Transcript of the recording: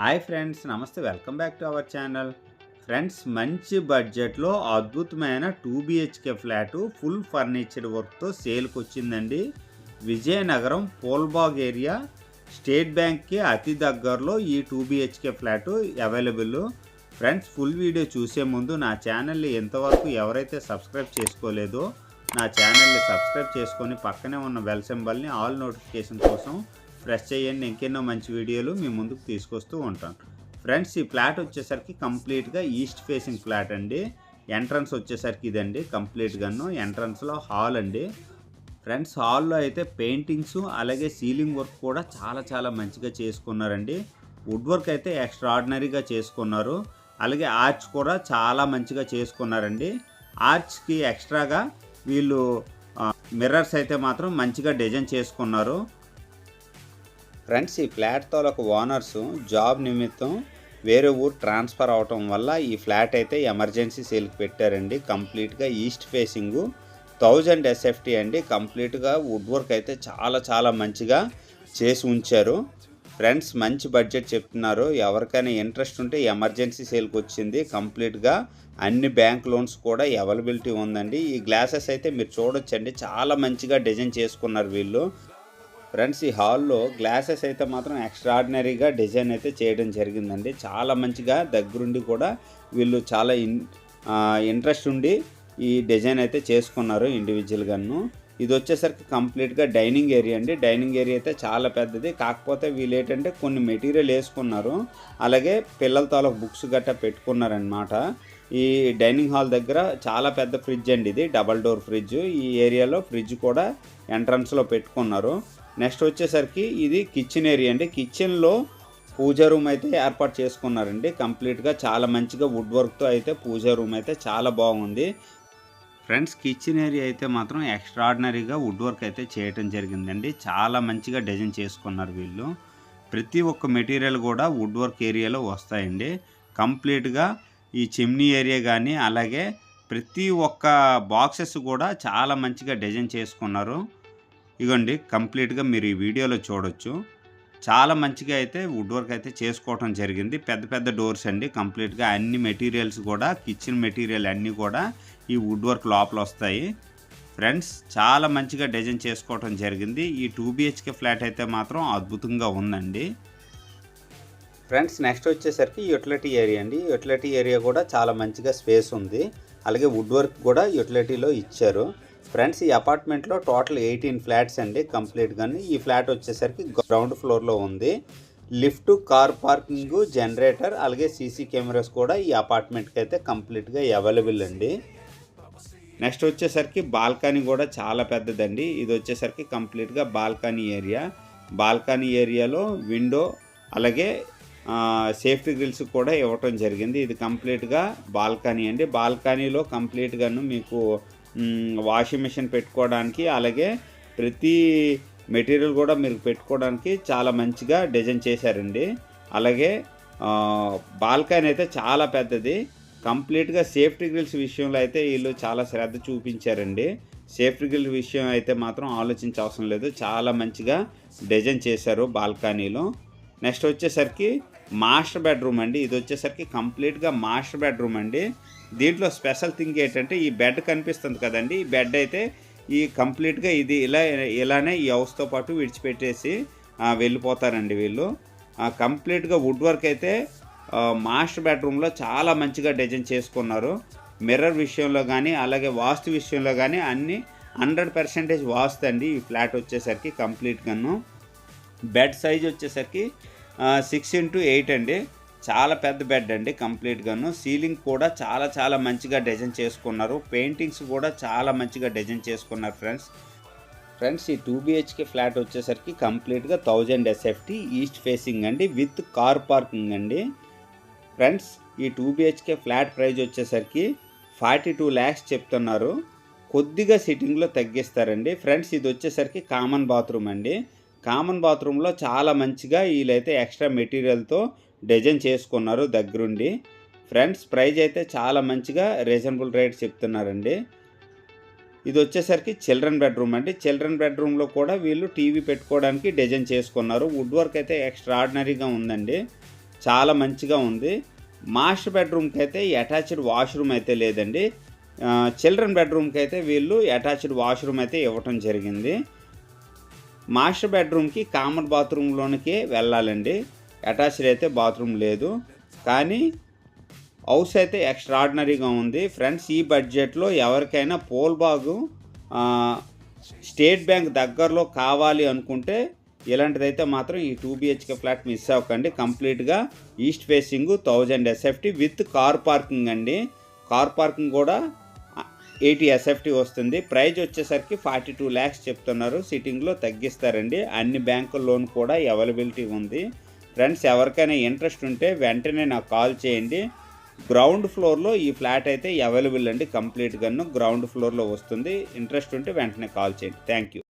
Hi friends namaste welcome back to our channel friends మంచి బడ్జెట్లో అద్భుతమైన two BHK flat full furniture వర్క్తో సేల్కి వచ్చిందండి విజయనగరం పోల్బాగ్ ఏరియా స్టేట్ బ్యాంక్కి అతి దగ్గరలో ఈ two BHK flat available friends full video చూసే ముందు నా ఛానల్ని ఎంతవరకు ఎవరైతే సబ్స్క్రైబ్ చేసుకోలేదో నా ఛానల్ని సబ్స్క్రైబ్ చేసుకొని పక్కనే ఉన్న బెల్ సింబల్ని ఆల్ నోటిఫికేషన్ కోసం ప్రెస్ చేయండి ఇంకెన్నో మంచి వీడియోలు మీ ముందుకు తీసుకొస్తూ ఉంటాను ఫ్రెండ్స్ ఈ ఫ్లాట్ వచ్చేసరికి కంప్లీట్గా ఈస్ట్ ఫేసింగ్ ఫ్లాట్ అండి. ఎంట్రన్స్ వచ్చేసరికి ఇదండి కంప్లీట్గాను ఎంట్రన్స్లో హాల్ అండి. ఫ్రెండ్స్ హాల్లో అయితే పెయింటింగ్స్ అలాగే సీలింగ్ వర్క్ కూడా చాలా చాలా మంచిగా చేసుకున్నారండి. వుడ్ వర్క్ అయితే ఎక్స్ట్రాడినరీగా చేసుకున్నారు. అలాగే ఆర్చ్ కూడా చాలా మంచిగా చేసుకున్నారండి. ఆర్చ్కి ఎక్స్ట్రాగా వీళ్ళు మిర్రర్స్ అయితే మాత్రం మంచిగా డిజైన్ చేసుకున్నారు. ఫ్రెండ్స్ ఈ ఫ్లాట్ తాలూకు ఓనర్స్ జాబ్ నిమిత్తం వేరే ఊరు ట్రాన్స్ఫర్ అవటం వల్ల ఈ ఫ్లాట్ అయితే ఎమర్జెన్సీ సేల్కి పెట్టారండి. కంప్లీట్గా ఈస్ట్ ఫేసింగ్ థౌజండ్ ఎస్ఎఫ్టీ అండి. కంప్లీట్గా వుడ్ వర్క్ అయితే చాలా చాలా మంచిగా చేసి ఉంచారు. ఫ్రెండ్స్ మంచి బడ్జెట్ చెప్తున్నారు. ఎవరికైనా ఇంట్రెస్ట్ ఉంటే ఎమర్జెన్సీ సేల్కి వచ్చింది. కంప్లీట్గా అన్ని బ్యాంక్ లోన్స్ కూడా అవైలబిలిటీ ఉందండి. ఈ గ్లాసెస్ అయితే మీరు చూడొచ్చండి. చాలా మంచిగా డిజైన్ చేసుకున్నారు వీళ్ళు. ఫ్రెండ్స్ ఈ హాల్లో గ్లాసెస్ అయితే మాత్రం ఎక్స్ట్రాడినరీగా డిజైన్ అయితే చేయడం జరిగిందండి. చాలా మంచిగా దగ్గరుండి కూడా వీళ్ళు చాలా ఇన్ ఇంట్రెస్ట్ ఉండి ఈ డిజైన్ అయితే చేసుకున్నారు ఇండివిజువల్గాను ఇది వచ్చేసరికి కంప్లీట్గా డైనింగ్ ఏరియా అండి. డైనింగ్ ఏరియా అయితే చాలా పెద్దది. కాకపోతే వీళ్ళు ఏంటంటే కొన్ని మెటీరియల్ వేసుకున్నారు. అలాగే పిల్లల తాలూకు బుక్స్ గట్టా పెట్టుకున్నారనమాట ఈ డైనింగ్ హాల్ దగ్గర చాలా పెద్ద ఫ్రిడ్జ్ అండి ఇది. Double door fridge. ఈ ఏరియాలో ఫ్రిడ్జ్ కూడా ఎంట్రన్స్లో పెట్టుకున్నారు. నెక్స్ట్ వచ్చేసరికి ఇది కిచెన్ ఏరియా అండి. కిచెన్లో పూజా రూమ్ అయితే ఏర్పాటు చేసుకున్నారండి. కంప్లీట్గా చాలా మంచిగా వుడ్ వర్క్తో అయితే పూజా రూమ్ అయితే చాలా బాగుంది. ఫ్రెండ్స్ కిచెన్ ఏరియా అయితే మాత్రం ఎక్స్ట్రాడినరీగా వుడ్ వర్క్ అయితే చేయటం జరిగిందండి. చాలా మంచిగా డిజైన్ చేసుకున్నారు వీళ్ళు. ప్రతి ఒక్క మెటీరియల్ కూడా వుడ్ వర్క్ ఏరియాలో వస్తాయండి. కంప్లీట్గా ఈ చిమ్నీ ఏరియా కానీ అలాగే ప్రతి ఒక్క బాక్సెస్ కూడా చాలా మంచిగా డిజైన్ చేసుకున్నారు. ఇగోండి కంప్లీట్గా మీరు ఈ వీడియోలో చూడొచ్చు. చాలా మంచిగా అయితే వుడ్ వర్క్ అయితే చేసుకోవటం జరిగింది. పెద్ద పెద్ద డోర్స్ అండి. కంప్లీట్గా అన్ని మెటీరియల్స్ కూడా కిచెన్ మెటీరియల్ అన్నీ కూడా ఈ వుడ్ వర్క్ లోపల వస్తాయి ఫ్రెండ్స్ చాలా మంచిగా డిజైన్ చేసుకోవటం జరిగింది. ఈ టూ బిహెచ్కే ఫ్లాట్ అయితే మాత్రం అద్భుతంగా ఉందండి. ఫ్రెండ్స్ నెక్స్ట్ వచ్చేసరికి యూటిలిటీ ఏరియా అండి. యూటిలిటీ ఏరియా కూడా చాలా మంచిగా స్పేస్ ఉంది. అలాగే వుడ్ వర్క్ కూడా యూటిలిటీలో ఇచ్చారు. ఫ్రెండ్స్ ఈ అపార్ట్మెంట్లో టోటల్ ఎయిటీన్ ఫ్లాట్స్ అండి కంప్లీట్గాని ఈ ఫ్లాట్ వచ్చేసరికి గ్రౌండ్ ఫ్లోర్లో ఉంది. లిఫ్ట్ కార్ పార్కింగ్ జనరేటర్ అలాగే సీసీ కెమెరాస్ కూడా ఈ అపార్ట్మెంట్కి అయితే కంప్లీట్గా అవైలబుల్ అండి. నెక్స్ట్ వచ్చేసరికి బాల్కనీ కూడా చాలా పెద్దదండి. ఇది వచ్చేసరికి కంప్లీట్గా బాల్కనీ ఏరియా. బాల్కనీ ఏరియాలో విండో అలాగే సేఫ్టీ గ్రిల్స్ కూడా ఇవ్వటం జరిగింది. ఇది కంప్లీట్గా బాల్కనీ అండి. బాల్కనీలో కంప్లీట్గాను మీకు వాషింగ్ మిషన్ పెట్టుకోవడానికి అలాగే ప్రతి మెటీరియల్ కూడా మీరు పెట్టుకోవడానికి చాలా మంచిగా డిజైన్ చేశారండి. అలాగే బాల్కనీ అయితే చాలా పెద్దది. కంప్లీట్గా సేఫ్టీ గ్రిల్స్ విషయంలో అయితే వీళ్ళు చాలా శ్రద్ధ చూపించారండి. సేఫ్టీ గ్రిల్ విషయం అయితే మాత్రం ఆలోచించే అవసరం లేదు. చాలా మంచిగా డిజైన్ చేశారు బాల్కనీలో. నెక్స్ట్ వచ్చేసరికి మాస్టర్ బెడ్రూమ్ అండి. ఇది వచ్చేసరికి కంప్లీట్గా మాస్టర్ బెడ్రూమ్ అండి. దీంట్లో స్పెషల్ థింగ్ ఏంటంటే ఈ బెడ్ కనిపిస్తుంది కదండి. ఈ బెడ్ అయితే ఈ కంప్లీట్గా ఇది ఇలా ఇలానే ఈ హౌస్తో పాటు విడిచిపెట్టేసి వెళ్ళిపోతారండి వీళ్ళు. కంప్లీట్గా వుడ్ వర్క్ అయితే మాస్టర్ బెడ్రూమ్లో చాలా మంచిగా డిజైన్ చేసుకున్నారు. మిర్రర్ విషయంలో కానీ అలాగే వాస్తు విషయంలో కానీ అన్నీ హండ్రెడ్ పర్సెంటేజ్ వాస్తు అండి. ఈ ఫ్లాట్ వచ్చేసరికి కంప్లీట్గాను. బెడ్ సైజ్ వచ్చేసరికి సిక్స్ ఇంటూ ఎయిట్ అండి. చాలా పెద్ద బెడ్ అండి కంప్లీట్గాను సీలింగ్ కూడా చాలా చాలా మంచిగా డిజైన్ చేసుకున్నారు. పెయింటింగ్స్ కూడా చాలా మంచిగా డిజైన్ చేసుకున్నారు ఫ్రెండ్స్ ఫ్రెండ్స్ ఈ టూ బిహెచ్కే ఫ్లాట్ వచ్చేసరికి కంప్లీట్గా థౌజండ్ ఎస్ఎఫ్టీ ఈస్ట్ ఫేసింగ్ అండి విత్ కార్ పార్కింగ్ అండి. ఫ్రెండ్స్ ఈ టూ బిహెచ్కే ఫ్లాట్ ప్రైజ్ వచ్చేసరికి ఫార్టీ టూ ల్యాక్స్ చెప్తున్నారు. కొద్దిగా సిట్టింగ్లో తగ్గిస్తారండి. ఫ్రెండ్స్ ఇది వచ్చేసరికి కామన్ బాత్రూమ్ అండి. కామన్ బాత్రూంలో చాలా మంచిగా వీళ్ళైతే ఎక్స్ట్రా మెటీరియల్తో డిజైన్ చేసుకున్నారు దగ్గరుండి. ఫ్రెండ్స్ ప్రైజ్ అయితే చాలా మంచిగా రీజనబుల్ రేట్ చెప్తున్నారండి. ఇది వచ్చేసరికి చిల్డ్రన్ బెడ్రూమ్ అండి. చిల్డ్రన్ బెడ్రూమ్లో కూడా వీళ్ళు టీవీ పెట్టుకోవడానికి డిజైన్ చేసుకున్నారు. వుడ్ వర్క్ అయితే ఎక్స్ట్రాడినరీగా ఉందండి. చాలా మంచిగా ఉంది. మాస్టర్ బెడ్రూమ్కి అయితే అటాచ్డ్ వాష్రూమ్ అయితే లేదండి. చిల్డ్రన్ బెడ్రూమ్కి అయితే వీళ్ళు అటాచ్డ్ వాష్రూమ్ అయితే ఇవ్వటం జరిగింది. మాస్టర్ బెడ్రూమ్కి కామన్ బాత్రూమ్లోనికి వెళ్ళాలండి. అటాచ్డ్ అయితే బాత్రూమ్ లేదు. కానీ హౌస్ అయితే ఎక్స్ట్రాడినరీగా ఉంది. ఫ్రెండ్స్ ఈ బడ్జెట్లో ఎవరికైనా పోల్బాగు స్టేట్ బ్యాంక్ దగ్గరలో కావాలి అనుకుంటే ఇలాంటిదైతే మాత్రం ఈ టూ బిహెచ్కే ఫ్లాట్ మిస్ అవ్వకండి. కంప్లీట్గా east facing thousand SFT with car parking అండి. కార్ పార్కింగ్ కూడా ఎయిటీ ఎస్ఎఫ్టీ వస్తుంది. ప్రైజ్ వచ్చేసరికి ఫార్టీ టూ ల్యాక్స్ చెప్తున్నారు. సిట్టింగ్లో తగ్గిస్తారండి. అన్ని బ్యాంకుల లోన్ కూడా అవైలబిలిటీ ఉంది. ఫ్రెండ్స్ ఎవరికైనా ఇంట్రెస్ట్ ఉంటే వెంటనే నాకు కాల్ చేయండి. గ్రౌండ్ ఫ్లోర్లో ఈ ఫ్లాట్ అయితే అవైలబుల్ అండి కంప్లీట్గాను గ్రౌండ్ ఫ్లోర్లో వస్తుంది. ఇంట్రెస్ట్ ఉంటే వెంటనే కాల్ చేయండి. Thank you